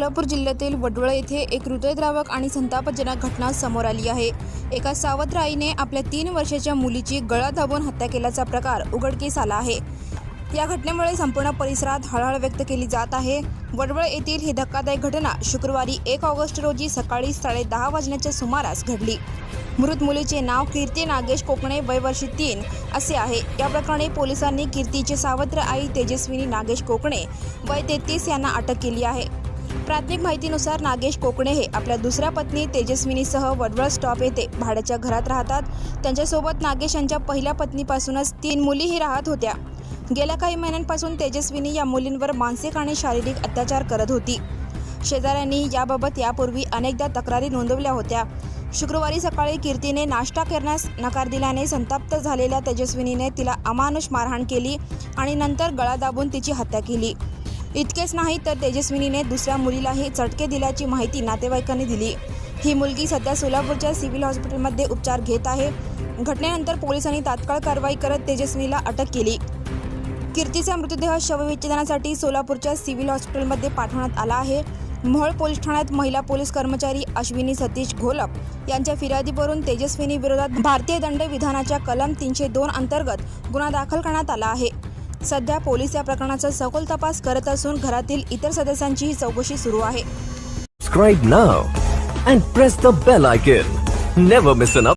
सोलापूर जिल्ह्यातील वडवळ येथे एक हृदयद्रावक आणि संतापजनक घटना समोर आली आहे. एका सावत्र आईने आपल्या तीन वर्षाच्या मुलीची गळा दाबून हत्या केल्याचा प्रकार उघडकीस आला आहे. या घटनेमुळे संपूर्ण परिसरात हळहळ व्यक्त केली जात आहे. वडवळ येथील ही धक्कादायक घटना शुक्रवारी एक ऑगस्ट रोजी सकाळी साडेदहा वाजण्याच्या सुमारास घडली. मृत मुलीचे नाव कीर्ती नागेश कोकणे वयवर्षी तीन असे आहे. या प्रकरणी पोलिसांनी कीर्तीचे सावत्र आई तेजस्विनी नागेश कोकणे वय तेहतीस यांना अटक केली आहे. प्राथमिक माहितीनुसार नागेश कोकणे हे आपल्या दुसऱ्या पत्नी तेजस्विनीसह वडवळ स्टॉप येथे भाड्याच्या घरात राहतात. त्यांच्यासोबत नागेश यांच्या पहिल्या पत्नीपासूनच तीन मुलीही राहत होत्या. गेल्या काही महिन्यांपासून तेजस्विनी या मुलींवर मानसिक आणि शारीरिक अत्याचार करत होती. शेजाऱ्यांनी याबाबत यापूर्वी अनेकदा तक्रारी नोंदवल्या होत्या. शुक्रवारी सकाळी कीर्तीने नाश्ता करण्यास नकार दिल्याने संतप्त झालेल्या तेजस्विनीने तिला अमानुष मारहाण केली आणि नंतर गळा दाबून तिची हत्या केली. इतकेच नाही तर तेजस्विनीने दुसऱ्या मुलीलाही चटके दिल्याची माहिती नातेवाईकांनी दिली. ही मुलगी सध्या सोलापूरच्या सिव्हिल हॉस्पिटलमध्ये उपचार घेत आहे. घटनेनंतर पोलिसांनी तात्काळ कारवाई करत तेजस्विनीला अटक केली. कीर्तीचा मृतदेह शवविच्छेदनासाठी सोलापूरच्या सिव्हिल हॉस्पिटलमध्ये पाठवण्यात आला आहे. मोहोळ पोलीस ठाण्यात महिला पोलीस कर्मचारी अश्विनी सतीश घोलप यांच्या फिर्यादीवरून तेजस्विनी विरोधात भारतीय दंड विधानाच्या कलम तीनशे दोन अंतर्गत गुन्हा दाखल करण्यात आला आहे. सध्या पोलीस या प्रकरणाचा सखोल तपास करत असून घरातील इतर सदस्यांचीही चौकशी सुरू आहे. स्क्राईट नाव अँड प्रस्त